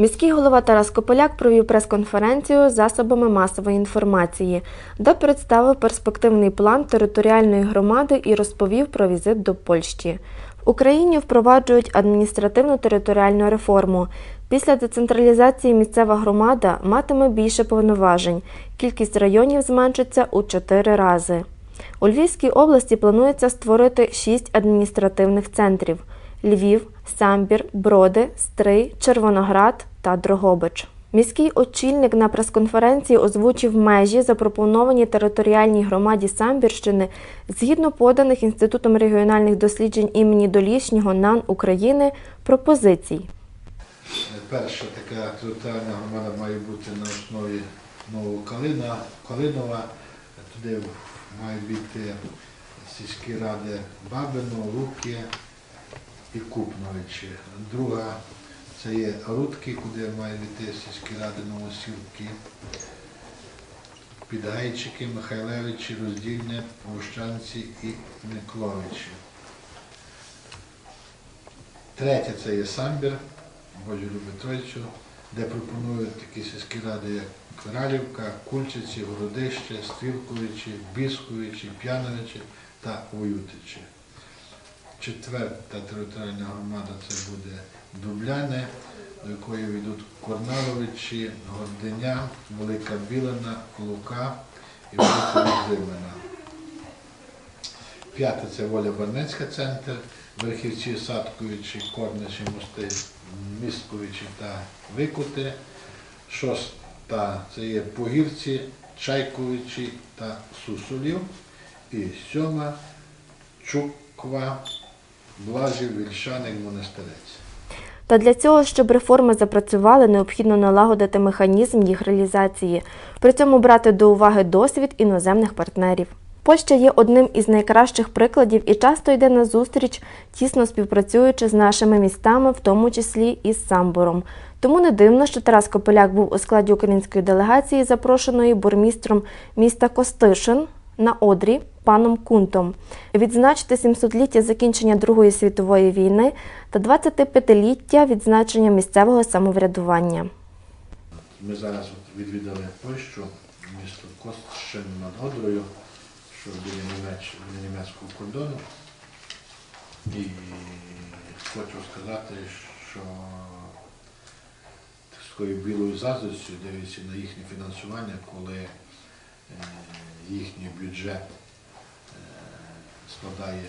Міський голова Тарас Кополяк провів прес-конференцію з засобами масової інформації, де представив перспективний план територіальної громади і розповів про візит до Польщі. В Україні впроваджують адміністративну територіальну реформу. Після децентралізації місцева громада матиме більше повноважень. Кількість районів зменшиться у чотири рази. У Львівській області планується створити шість адміністративних центрів: Львів, Самбір, Броди, Стрий, Червоноград та Дрогобич. Міський очільник на прес-конференції озвучив межі, запропоновані територіальній громаді Самбірщини згідно поданих Інститутом регіональних досліджень імені Долішнього НАН України пропозицій. Перша така територіальна громада має бути на основі Нового Калина, Калинова. Туди мають бути сільські ради Бабино, Луки і Купновичі. Друга це є Рудки, куди мають бути сільські ради Новосілки, Підгайчики, Михайлевичі, Роздільне, Вощанці і Микловичі. Третя це є Самбір, Божу Любитровичу, де пропонують такі сільські ради, як Кралівка, Кульчиці, Городище, Стрілковичі, Бісковичі, П'яновичі та Воютичі. Четверта територіальна громада це буде Дубляне, до якої війдуть Корналовичі, Гординя, Велика Білина, Лука і Велика Зимена. П'яте це Воля Барнецька центр, Верхівці, Садковичі, Корничі, Мости, Містковичі та Викути. Шоста це є Погірці, Чайковичі та Сусулів. І сьома Чуква, Блажів, Вільшаник, Монастирець. Та для цього, щоб реформи запрацювали, необхідно налагодити механізм їх реалізації, при цьому брати до уваги досвід іноземних партнерів. Польща є одним із найкращих прикладів і часто йде на зустріч, тісно співпрацюючи з нашими містами, в тому числі і з Самбором. Тому не дивно, що Тарас Копеляк був у складі української делегації, запрошеної бурмістром міста Костишин на Одрі паном Кунтом, відзначити 700-ліття закінчення Другої світової війни та 25-ліття відзначення місцевого самоврядування. Ми зараз відвідали Польщу, місто Костшин над Одрою, що біля, Німеч... німецького кордону. І хочу сказати, що такою білою заздрістю дивиться на їхнє фінансування, коли е, їхній бюджет е, складає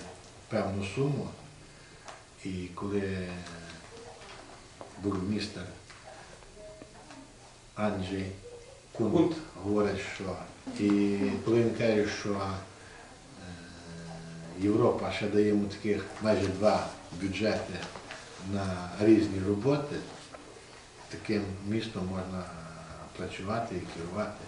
певну суму, і коли бурмістер Анджей Кунт, Кунт. говорить, що і коли він каже, що е, Європа ще дає йому таких майже два бюджети на різні роботи, таким містом можна працювати і керувати,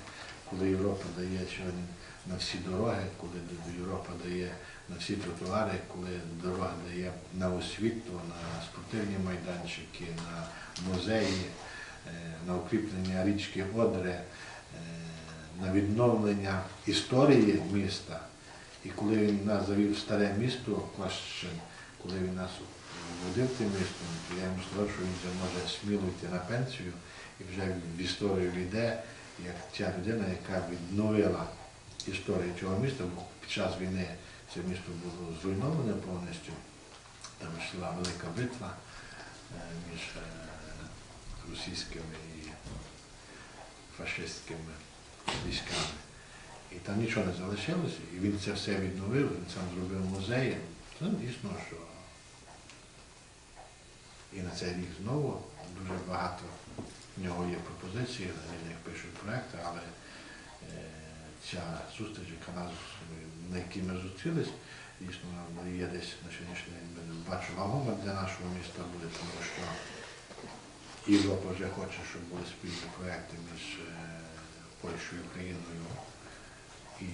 коли Європа дає сьогодні на всі дороги, коли Європа дає на всі тротуари, коли дорога дає на освіту, на спортивні майданчики, на музеї, е, на укріплення річки Одри, е, на відновлення історії міста. І коли він нас завів в старе місто Клащин, коли він нас водив тим містом, то я йому сказав, що він вже може сміло йти на пенсію і вже в історію війде, як ця людина, яка відновила історію цього міста, бо під час війни це місто було зруйноване повністю. Там йшла велика битва е, між е, російськими і фашистськими військами. І там нічого не залишилося, і він це все відновив, він сам зробив музеї. Це дійсно, що і на цей рік знову дуже багато в нього є пропозицій, вони як пишуть проекти, але е, ця зустріч, яка нас, на якій ми зустрілись, дійсно є десь на сьогоднішній день бачу вагома для нашого міста буде, тому що Європа вже хоче, щоб були спільні проекти між е, Польщею і Україною і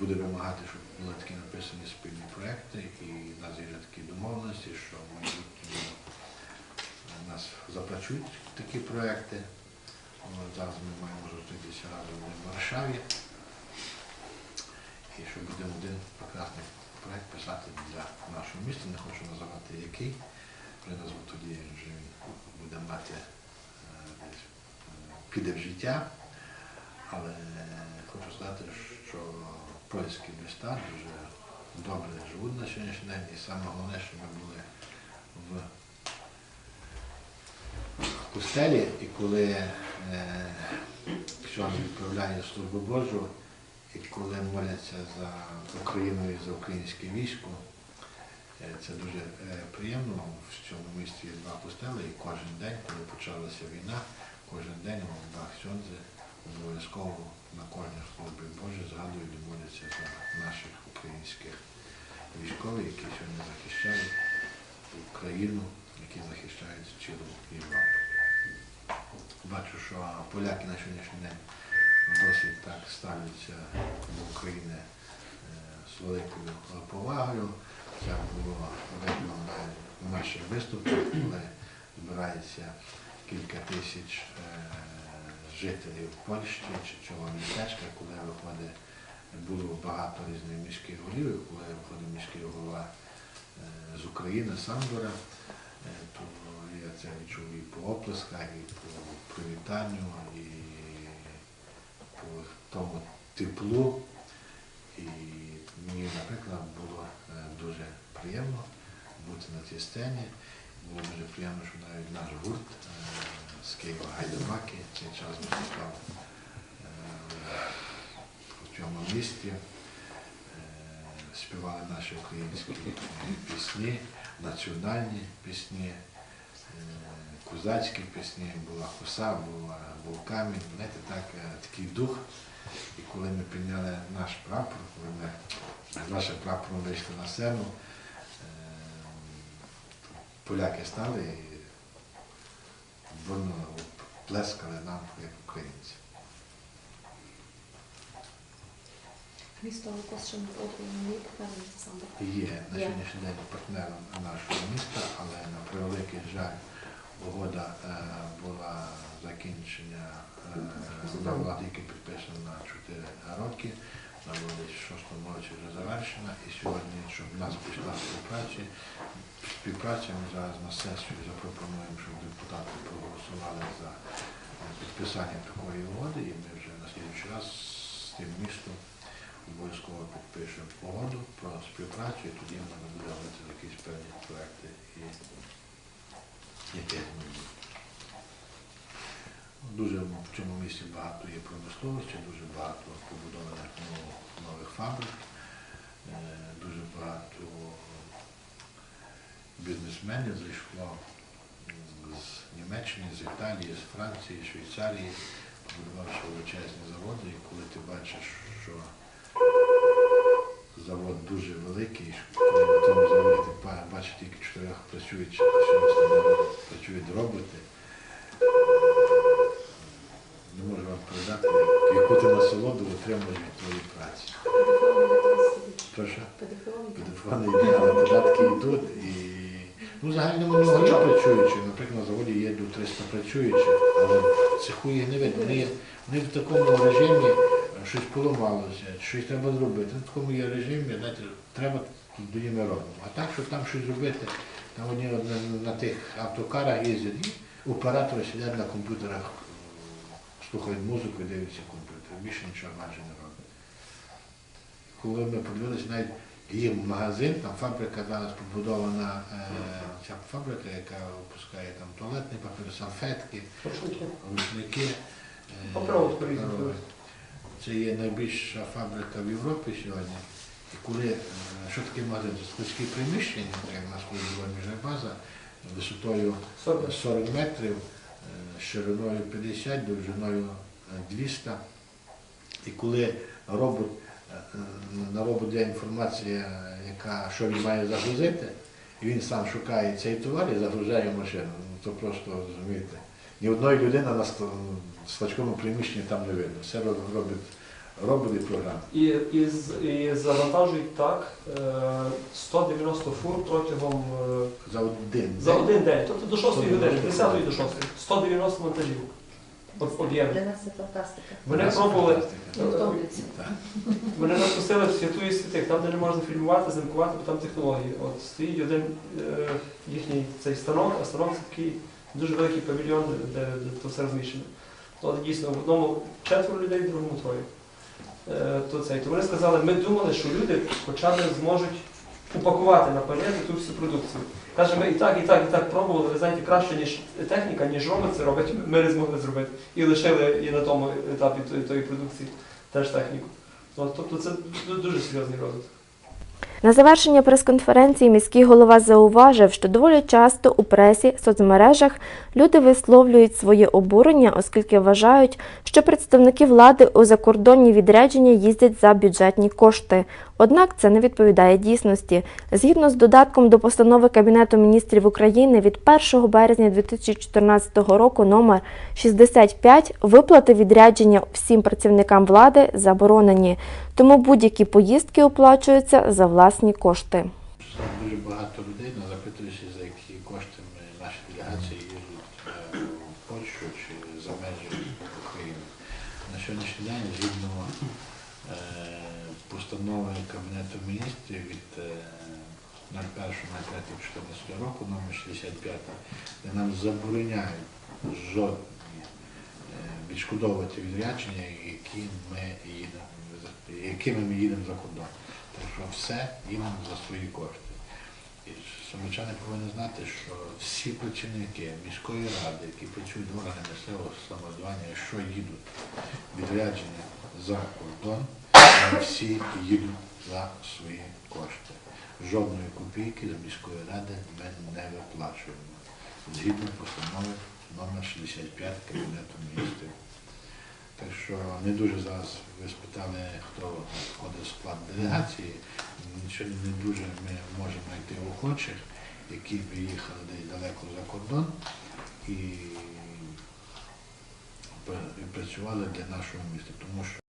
буде вимагати, щоб були такі написані спільні проекти, і в нас є такі домовленості, що майбутньому е, нас запрацюють такі проекти. Зараз ми маємо зустрітися разом в Варшаві. І що будемо один прекрасний проект писати для нашого міста, не хочу називати який, вже назву тоді вже буде мати е, піде в життя. Але хочу сказати, що польські міста дуже добре живуть на сьогоднішній день. І саме головне, що ми були в костелі, і коли е, ксьонд відправляє службу Божу, і коли моляться за Україну і за українське військо, е, це дуже е, приємно. В цьому місті є два костели, і кожен день, коли почалася війна, кожен день два ксьондзи обов'язково на кожній службі Божій згадують і моляться за наших українських військових, які сьогодні захищають Україну, які захищають цілу Європу. Бачу, що поляки на сьогоднішній день досить так ставляться до України е, з великою повагою. Це було видно на наших виступах, коли збирається кілька тисяч е, жителів Польщі чи цього містечка, коли виходить, було багато різних міських голів, коли виходить міський голова е, з України, Сандора, то я це відчув і по оплесках, і по привітанню, і по тому теплу. І мені, наприклад, було е, дуже приємно бути на цій сцені. Було дуже приємно, що навіть наш гурт е, з Києва Гайдамаки цей час виступав е, в цьому місті. Е, Співали наші українські е, пісні, національні пісні, е, козацькі пісні, була хуса, була вулкамінь, знаєте, так, е, такий дух. І коли ми підняли наш прапор, коли ми з нашим прапором вийшли на сцену, е, поляки стали і воно плескали нам як українці. Місто мій партнер міста Самбо. Є на сьогоднішній день партнером нашого міста, але на превеликий жаль, угода е, була закінчення на влади, яка підписана на 4 роки. На владі в 6 році вже завершена. І сьогодні, щоб в нас пішла співпраця, співпраця ми зараз на сесію запропонуємо, щоб депутати проголосували за підписання такої угоди, і ми вже на слідчий раз з тим містом обов'язково підпишемо угоду про співпрацю, і тоді можна буде робити якісь певні проекти і які Дуже в цьому місті багато є промисловості, дуже багато побудованих нових, фабрик, е, дуже багато бізнесменів зайшло з Німеччини, з Італії, з Франції, Швейцарії, побудувавши величезні заводи, і коли ти бачиш, що завод дуже великий, коли на тому заводі ти ба- бачиш тільки чотирьох працюючих, працюють роботи, не можу вам передати, яку ти насолоду отримуєш від твоєї праці. Прошу? Йде, але податки йдуть і ну, загальному не є працюючі. Наприклад, на заводі є до 300 працюючих, але в цеху їх не видно. Вони, вони в такому режимі щось поламалося, щось треба зробити. В такому є режимі, знаєте, треба тоді ми робимо. А так, щоб там щось зробити, там вони на, на тих автокарах їздять, і оператори сидять на комп'ютерах, слухають музику і дивляться комп'ютер. Більше нічого майже не роблять коли ми подивилися, навіть є магазин, там фабрика зараз побудована, е, ця фабрика, яка випускає там туалетний папір, салфетки, рушники. е, Попробуй. Це є найбільша фабрика в Європі сьогодні. І коли, е, що таке магазин? Це складські приміщення, так як у нас коли була міжбаза, висотою 40. 40 метрів, е, шириною 50, довжиною е, 200. І коли робот, е, е, на робот є інформація, яка, що він має загрузити, і він сам шукає цей товар і загружає машину. Ну, то просто розумієте. Ні одної людини на ск- складському приміщенні там не видно. Все робить робот і. І, і, і завантажують так е, 190 фур протягом е, За один за день. один день, тобто до 6 години, 190 10 до 6, 190 монтажів. Об'єм. Для нас це фантастика. Мене пробували. Так. мене напустили в святу і святих, там, де не можна фільмувати, знімкувати, бо там технології. От стоїть один е, їхній цей станок, а станок це такий дуже великий павільйон, де, де, то все розміщено. То дійсно в одному четверо людей, в другому троє. Е, То, це. то вони сказали, ми думали, що люди хоча б зможуть упакувати на палети ту всю продукцію. Каже, ми і так, і так, і так пробували, ви знаєте, краще, ніж техніка, ніж робот це робить, ми не змогли зробити. І лишили і на тому етапі тої продукції теж техніку. Тобто це дуже серйозний розвиток. На завершення прес-конференції міський голова зауважив, що доволі часто у пресі, соцмережах люди висловлюють своє обурення, оскільки вважають, що представники влади у закордонні відрядження їздять за бюджетні кошти. Однак це не відповідає дійсності. Згідно з додатком до постанови Кабінету міністрів України від 1 березня 2014 року номер 65 виплати відрядження всім працівникам влади заборонені, тому будь-які поїздки оплачуються за власні кошти. Дуже багато людей нас запитуються, за які кошти наші делегації їздять е, в Польщу чи за межі України. На сьогоднішній день, згідно постанови Кабінету міністрів від е, 01.05.14 року, номер 65, де нам забороняють жодні е, відшкодовувати відрядження, які ми їдемо, якими ми їдемо за кордон. Так що все їдемо за свої кошти. І сумичани повинні знати, що всі працівники міської ради, які працюють в органах місцевого самоврядування, якщо їдуть відрядження за кордон, вони всі їдуть за свої кошти. Жодної копійки до міської ради ми не виплачуємо. Згідно постанови номер 65 Кабінету міністрів. Так що не дуже зараз ви спитали, хто входить в склад делегації. Нічого не дуже ми можемо знайти охочих, які б їхали десь далеко за кордон і працювали для нашого міста. Тому що